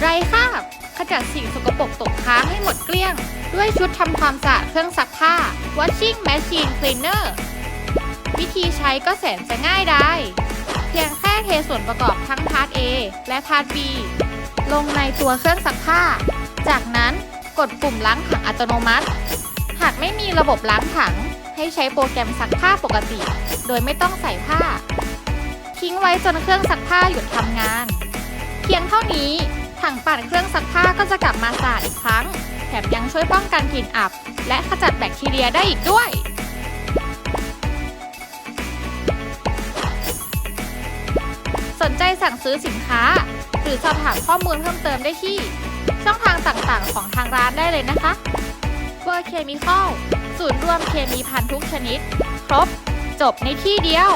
ไรคราบ ขจัดสิ่งสกปรกตกค้างให้หมดเกลี้ยง ด้วยชุดทำความสะอาดเครื่องซักผ้า Washing Machine Cleaner วิธีใช้ก็แสนจะง่ายดายเพียงแค่เทส่วนประกอบทั้งพาร์ท A และพาร์ท B ลงในตัวเครื่องซักผ้า จากนั้นกดปุ่มล้างถังอัตโนมัติ หากไม่มีระบบล้างถัง ให้ใช้โปรแกรมซักผ้าปกติ โดยไม่ต้องใส่ผ้า ทิ้งไว้จนเครื่องซักผ้าหยุดทำงาน เพียงเท่านี้ ถังปั่นเครื่องซักผ้าก็จะกลับมาสะอาดอีกครั้ง แถมยังช่วยป้องกันกลิ่นอับ และขจัดแบคทีเรียได้อีกด้วย สนใจสั่งซื้อสินค้า หรือสอบถามข้อมูลเพิ่มเติมได้ที่ ช่องทางต่างๆ ของทางร้านได้เลยนะคะเวอร์เคมีคอลศูนย์รวมเคมีพันทุกชนิด ครบ จบในที่เดียว